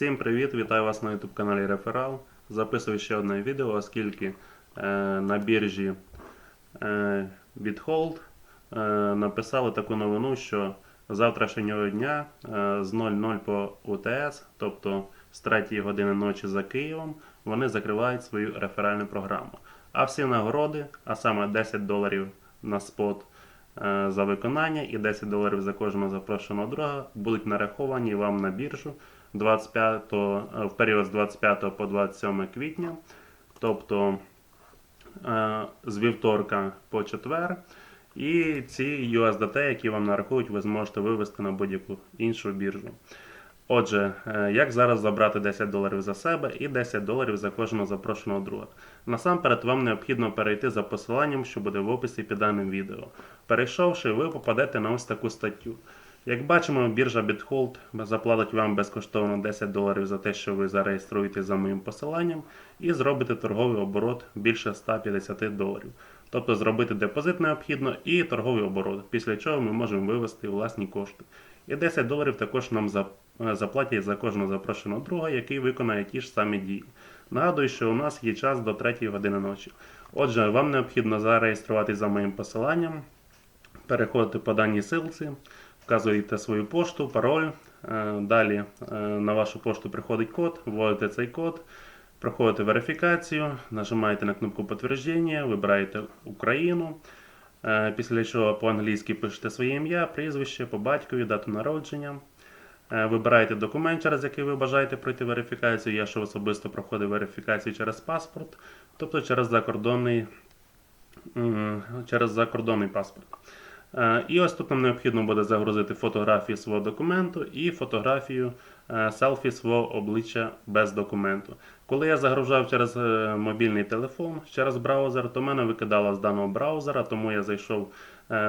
Всім привіт! Вітаю вас на YouTube каналі Реферал. Записую ще одне відео, оскільки е, на біржі е, е, написали таку новину, що завтрашнього дня е, з 00 по УТС, тобто з 3 години ночі за Києвом, вони закривають свою реферальну програму. А всі нагороди, а саме 10 доларів на спот за виконання і 10 доларів за кожного запрошеного друга, будуть нараховані вам на біржу 25, е, в період з 25 по 27 квітня, тобто е, з вівторка по четвер. І ці USDT, які вам нарахують, ви зможете вивести на будь-яку іншу біржу. Отже, е, як зараз забрати 10 доларів за себе і 10 доларів за кожного запрошеного друга? Насамперед, вам необхідно перейти за посиланням, що буде в описі під даним відео. Перейшовши, ви попадете на ось таку статтю. Як бачимо, біржа BitHold заплатить вам безкоштовно 10 доларів за те, що ви зареєструєтесь за моїм посиланням, і зробите торговий оборот більше 150 доларів. Тобто зробити депозит необхідно і торговий оборот, після чого ми можемо вивести власні кошти. І 10 доларів також нам е, заплатять за кожного запрошеного друга, який виконає ті ж самі дії. Нагадую, що у нас є час до 3 години ночі. Отже, вам необхідно зареєструватись за моїм посиланням, переходите по даній силці, вказуєте свою пошту, пароль. Е, Далі е, на вашу пошту приходить код, вводите цей код, проходите верифікацію, нажимаєте на кнопку підтвердження, вибираєте Україну. Е, Після чого по-англійськи пишете своє ім'я, прізвище, по батькові, дату народження. Е, Вибираєте документ, через який ви бажаєте пройти верифікацію. Я ж особисто проходив верифікацію через паспорт, тобто через закордонний, через закордонний паспорт. Е, І ось тут нам необхідно буде загрузити фотографію свого документу і фотографію е, селфі свого обличчя без документу. Коли я загружав через е, мобільний телефон, через браузер, то мене викидало з даного браузера, тому я зайшов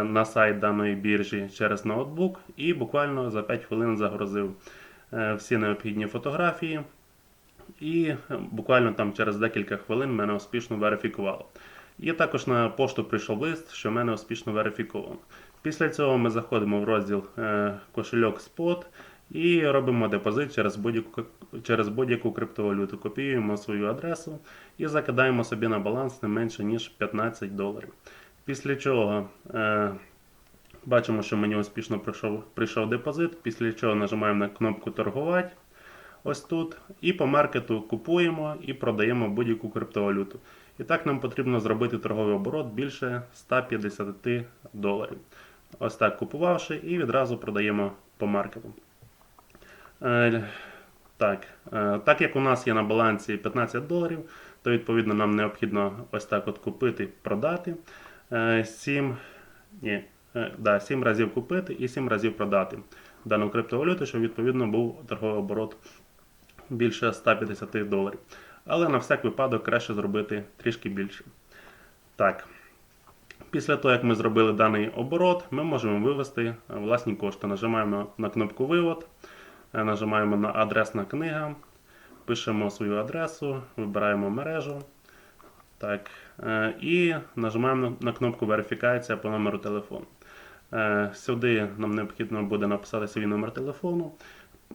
на сайт даної біржі через ноутбук і буквально за 5 хвилин загрузив всі необхідні фотографії. І буквально там через декілька хвилин мене успішно верифікувало. І також на пошту прийшов лист, що мене успішно верифіковано. Після цього ми заходимо в розділ е, кошельок Spot і робимо депозит через будь-яку через будь-яку криптовалюту. Копіюємо свою адресу і закидаємо собі на баланс не менше ніж 15 доларів. Після чого е, бачимо, що мені успішно прийшов, прийшов депозит, після чого нажимаємо на кнопку торгувати ось тут. І по маркету купуємо і продаємо будь-яку криптовалюту. І так нам потрібно зробити торговий оборот більше 150 доларів. Ось так купувавши, і відразу продаємо по маркету. Е, так, е, так як у нас є на балансі 15 доларів, то відповідно нам необхідно ось так от купити, продати. 7, ні, е, да, 7 разів купити і 7 разів продати дану криптовалюту, щоб відповідно був торговий оборот більше 150 доларів. Але на всяк випадок краще зробити трішки більше. Так. Після того, як ми зробили даний оборот, ми можемо вивести е, власні кошти. Нажимаємо на кнопку Вивод, е, нажимаємо на адресна книга, пишемо свою адресу, вибираємо мережу. Так, е, і нажимаємо на- кнопку Верифікація по номеру телефону. Сюди нам необхідно буде написати свій номер телефону.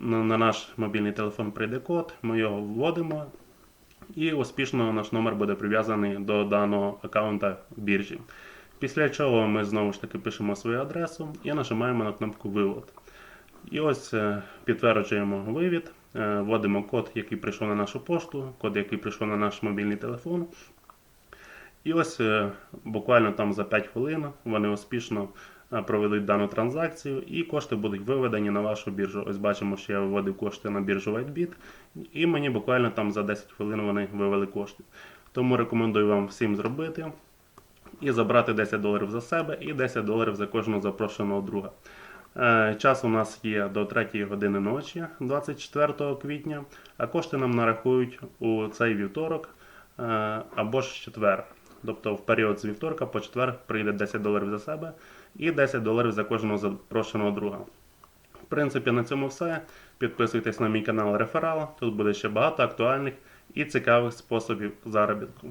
На наш мобільний телефон прийде код, ми його вводимо, і успішно наш номер буде прив'язаний до даного аккаунта біржі. Після чого ми знову ж таки пишемо свою адресу і нажимаємо на кнопку Вивод. І ось е, підтверджуємо вивід, е, вводимо код, який прийшов на нашу пошту, код, який прийшов на наш мобільний телефон. І ось е, буквально там за 5 хвилин вони успішно проведуть дану транзакцію і кошти будуть виведені на вашу біржу. Ось бачимо, що я виводив кошти на біржу WhiteBit, і мені буквально там за 10 хвилин вони вивели кошти. Тому рекомендую вам всім зробити і забрати 10 доларів за себе і 10 доларів за кожного запрошеного друга. Е, Час у нас є до 3 години ночі, 24 квітня, а кошти нам нарахують у цей вівторок е, або ж четвер. Тобто в період з вівторка по четвер прийде 10 доларів за себе і 10 доларів за кожного запрошеного друга. В принципі, на цьому все. Підписуйтесь на мій канал Реферал. Тут буде ще багато актуальних і цікавих способів заробітку.